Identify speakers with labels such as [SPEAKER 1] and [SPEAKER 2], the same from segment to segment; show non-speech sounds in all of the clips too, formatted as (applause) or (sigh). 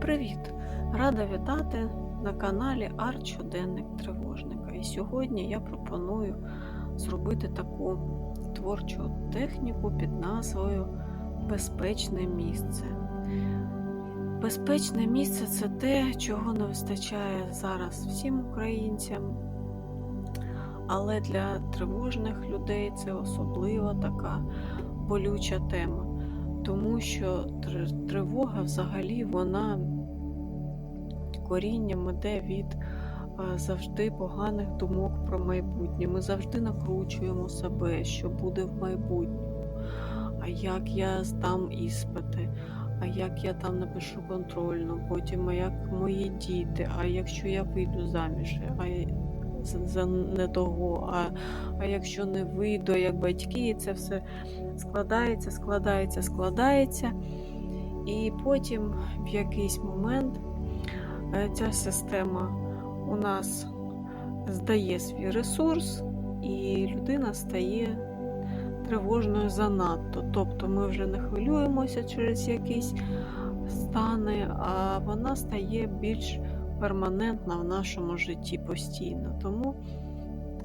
[SPEAKER 1] Привіт! Рада вітати на каналі Арт Щоденник Тривожника. І сьогодні я пропоную зробити таку творчу техніку під назвою Безпечне місце. Безпечне місце це те, чого не вистачає зараз всім українцям. Але для тривожних людей це особлива така болюча тема тому що тривога взагалі вона корінням іде від завжди поганих думок про майбутнє. Ми завжди накручуємо себе, що буде в майбутньому. А як я здам іспити, а як я там напишу контрольну, потім а як мої діти, а якщо я вийду заміж, а за не того, а а якщо не вийду, як батьки, і це все складається, складається, складається. І потім в якийсь момент е, ця система у нас здає свій ресурс, і людина стає тривожною занадто. Тобто ми вже не хвилюємося через якісь стани, а вона стає більш перманентна в нашому житті постійно. Тому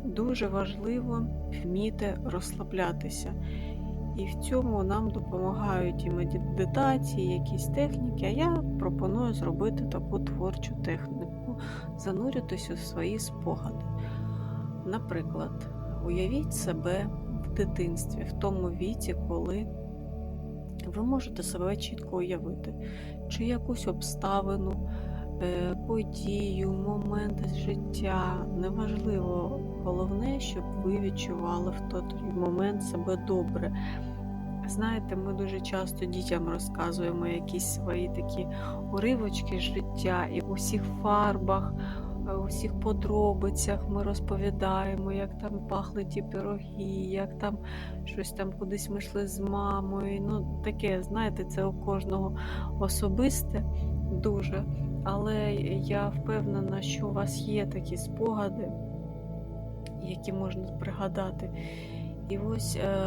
[SPEAKER 1] дуже важливо вміти розслаблятися. І в цьому нам допомагають і медитації, якісь техніки. А я пропоную зробити таку творчу техніку, зануритись у свої спогади. Наприклад, уявіть себе в дитинстві, в тому віці, коли ви можете себе чітко уявити, чи якусь обставину, подію, момент життя. Неважливо, головне, щоб ви відчували в той момент себе добре. Знаєте, ми дуже часто дітям розказуємо якісь свої такі уривочки життя, і у всіх фарбах, е, у всіх подробицях ми розповідаємо, як там пахли ті пироги, як там щось там кудись ми йшли з мамою. Ну, таке, знаєте, це у кожного особисте дуже. Але я впевнена, що у вас є такі спогади, які можна пригадати. І ось е,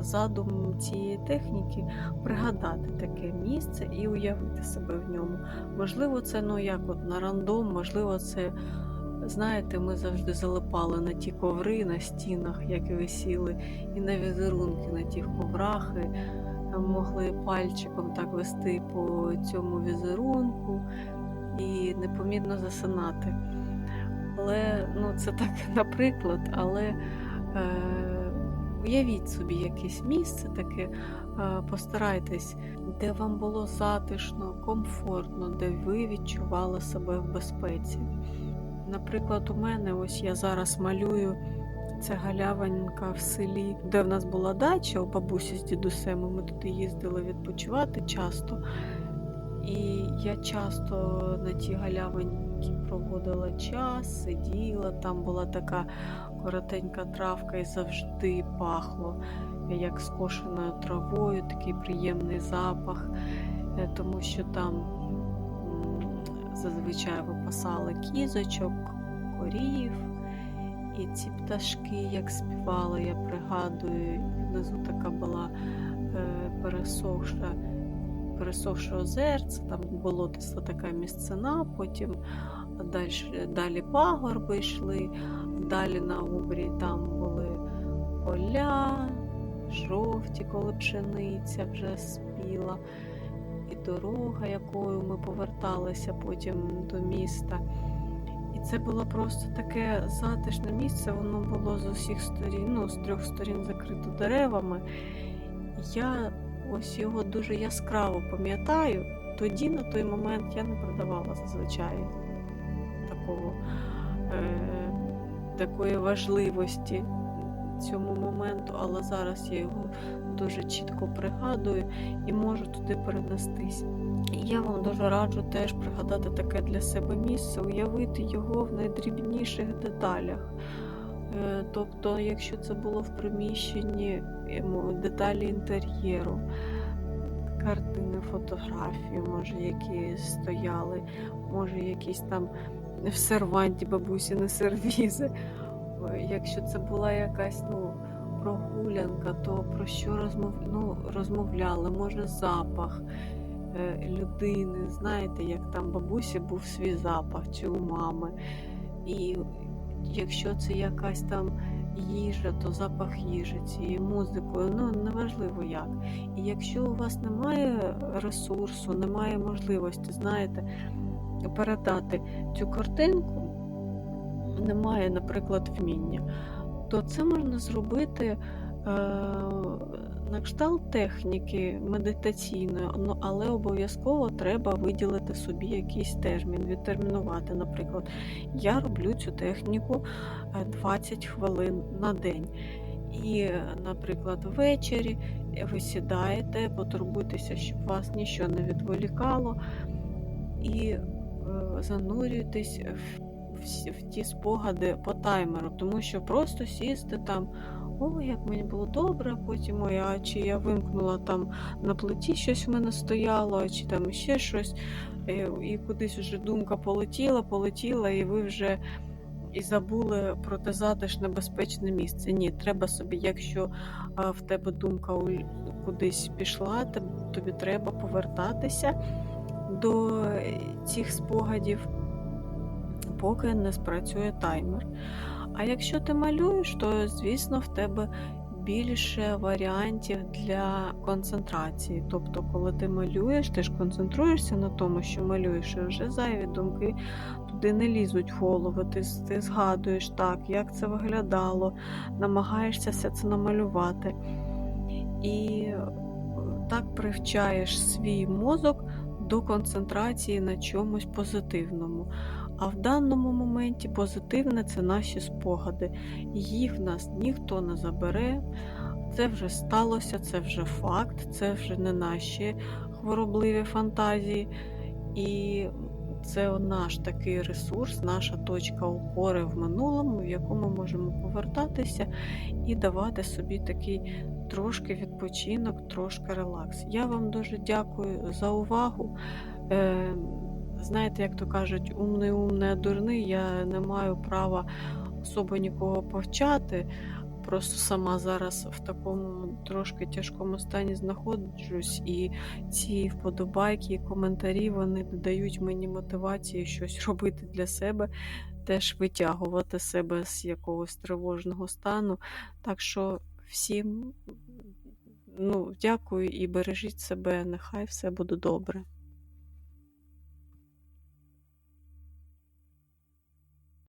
[SPEAKER 1] задум цієї техніки пригадати таке місце і уявити себе в ньому. Можливо, це ну як от на рандом, можливо, це, знаєте, ми завжди залипали на ті коври на стінах, як висіли, і на візерунки на тих коврах. І могли пальчиком так вести по цьому візерунку і непомітно засинати. Але ну, це так, (laughs) наприклад, але. Е, Уявіть собі якесь місце таке, е, постарайтесь, де вам було затишно, комфортно, де ви відчували себе в безпеці. Наприклад, у мене ось я зараз малюю це галявинка в селі, де в нас була дача у бабусі з дідусем. Ми туди їздили відпочивати часто. І я часто на тій галявинці проводила час, сиділа, там була така коротенька травка і завжди пахло, як скошеною травою, такий приємний запах, е, тому що там зазвичай випасали кізочок, корів. І ці пташки, як співали, я пригадую, внизу така була е, пересохша, пересохше озерце, там болотиста така місцина, потім далі, далі пагорби йшли, Далі на обрій там були поля, жовті, коли пшениця вже спіла, і дорога, якою ми поверталися потім до міста. Це було просто таке затишне місце, воно було з усіх сторін, ну, з трьох сторін закрито деревами. Я ось його дуже яскраво пам'ятаю. Тоді, на той момент, я не продавала зазвичай такого. Е- такої важливості цьому моменту, але зараз я його дуже чітко пригадую і можу туди перенестись. я вам дуже раджу теж пригадати таке для себе місце, уявити його в найдрібніших деталях. Е, тобто, якщо це було в приміщенні деталі інтер'єру, картини, фотографії, може, які стояли, може, якісь там в серванті бабусіни сервізи. Якщо це була якась ну, прогулянка, то про що розмов... ну, розмовляли, може запах, е, людини. Знаєте, як там бабусі був свій запах чи у мами. І якщо це якась там їжа, то запах їжі цією музикою, ну неважливо як. І якщо у вас немає ресурсу, немає можливості, знаєте, передати цю картинку, немає, наприклад, вміння, то це можна зробити е, на кшталт техніки медитаційної, ну, але обов'язково треба виділити собі якийсь термін, відтермінувати. Наприклад, я роблю цю техніку е, 20 хвилин на день. І, наприклад, ввечері ви сідаєте, потурбуйтеся, щоб вас нічого не відволікало, і е, занурюєтесь в, в, ті спогади по таймеру, тому що просто сісти там. О, як мені було добре, потім ой, а чи я вимкнула там на плиті щось в мене стояло, чи там ще щось, і кудись вже думка полетіла, полетіла, і ви вже і забули про те затишне безпечне місце. Ні, треба собі, якщо в тебе думка кудись пішла, тобі треба повертатися до е, цих спогадів, поки не спрацює таймер. А якщо ти малюєш, то звісно в тебе більше варіантів для концентрації. Тобто, коли ти малюєш, ти ж концентруєшся на тому, що малюєш, і вже зайві думки туди не лізуть в голову. Ти, ти згадуєш так, як це виглядало, намагаєшся все це намалювати. І е, так привчаєш свій мозок до концентрації на чомусь позитивному. А в даному моменті позитивне це наші спогади. Їх в нас ніхто не забере. Це вже сталося, це вже факт, це вже не наші хворобливі фантазії. І це наш такий ресурс, наша точка опори в минулому, в яку ми можемо повертатися і давати собі такий трошки відпочинок, трошки релакс. Я вам дуже дякую за увагу. Знаєте, як то кажуть, умний умний, а дурний, я не маю права особо нікого повчати. Просто сама зараз в такому трошки тяжкому стані знаходжусь, і ці вподобайки і коментарі вони додають мені мотивації щось (laughs) робити для себе, теж витягувати себе з якогось тривожного стану. Так що всім ну, дякую і бережіть себе, нехай все буде добре.